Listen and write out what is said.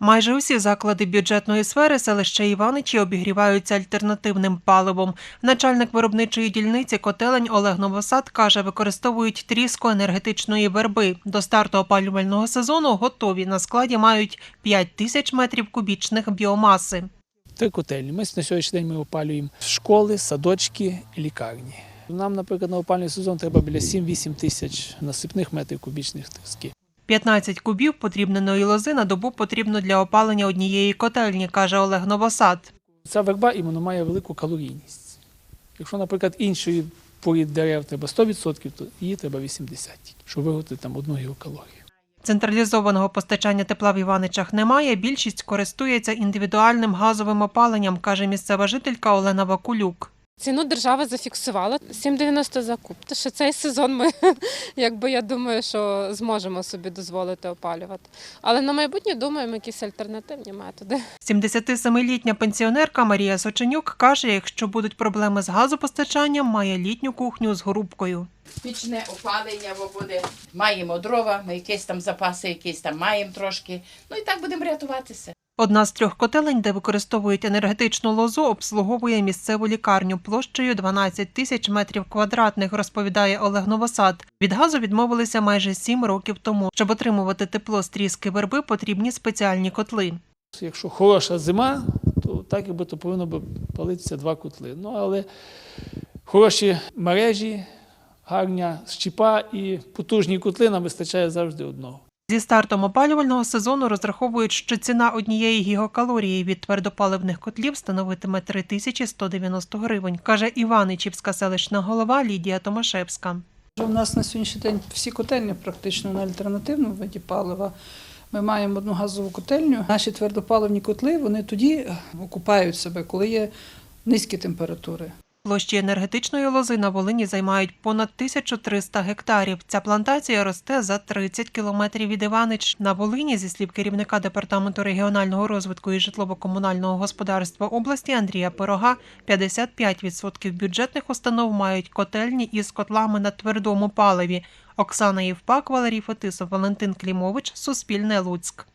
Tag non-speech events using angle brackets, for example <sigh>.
Майже усі заклади бюджетної сфери селища Іваничі обігріваються альтернативним паливом. Начальник виробничої дільниці котелень Олег Новосад каже, використовують тріску енергетичної верби. До старту опалювального сезону готові. На складі мають 5 тисяч метрів кубічних біомаси. Три котельні. Ми на сьогоднішній день ми опалюємо школи, садочки лікарні. Нам, наприклад, на опалювальний сезон треба біля 7-8 тисяч насипних метрів кубічних тріски. 15 кубів потрібної лози на добу потрібно для опалення однієї котельні, каже Олег Новосад. Ця верба іменно має велику калорійність. Якщо, наприклад, іншої порід дерев треба 100%, то її треба 80, щоб виготовити там одну гігакалорію. Централізованого постачання тепла в Іваничах немає. Більшість користується індивідуальним газовим опаленням, каже місцева жителька Олена Вакулюк. Ціну держава зафіксувала 7,90 за куб. То що цей сезон ми, <laughs> якби я думаю, що зможемо собі дозволити опалювати. Але на майбутнє думаємо якісь альтернативні методи. 77-літня пенсіонерка Марія Соченюк каже, якщо будуть проблеми з газопостачанням, має літню кухню з грубкою. пічне опалення бо буде. Маємо дрова, ми якісь там запаси, якісь там маємо трошки. Ну і так будемо рятуватися. Одна з трьох котелень, де використовують енергетичну лозу, обслуговує місцеву лікарню площею 12 тисяч метрів квадратних, розповідає Олег Новосад. Від газу відмовилися майже сім років тому. Щоб отримувати тепло з тріски верби, потрібні спеціальні котли. Якщо хороша зима, то так якби то повинно би палитися два котли. Ну але хороші мережі, гарня щіпа і потужні котли нам вистачає завжди одного. Зі стартом опалювального сезону розраховують, що ціна однієї гігакалорії від твердопаливних котлів становитиме 3190 гривень, каже Іваничівська селищна голова Лідія Томашевська. У нас на сьогоднішній день всі котельні практично на альтернативному виді палива. Ми маємо одну газову котельню. Наші твердопаливні котли вони тоді окупають себе, коли є низькі температури. Площі енергетичної лози на Волині займають понад 1300 гектарів. Ця плантація росте за 30 кілометрів від Іванич. На Волині, зі слів керівника департаменту регіонального розвитку і житлово-комунального господарства області Андрія Пирога, 55% бюджетних установ мають котельні із котлами на твердому паливі. Оксана Євпак, Валерій Фетисов, Валентин Клімович, Суспільне Луцьк.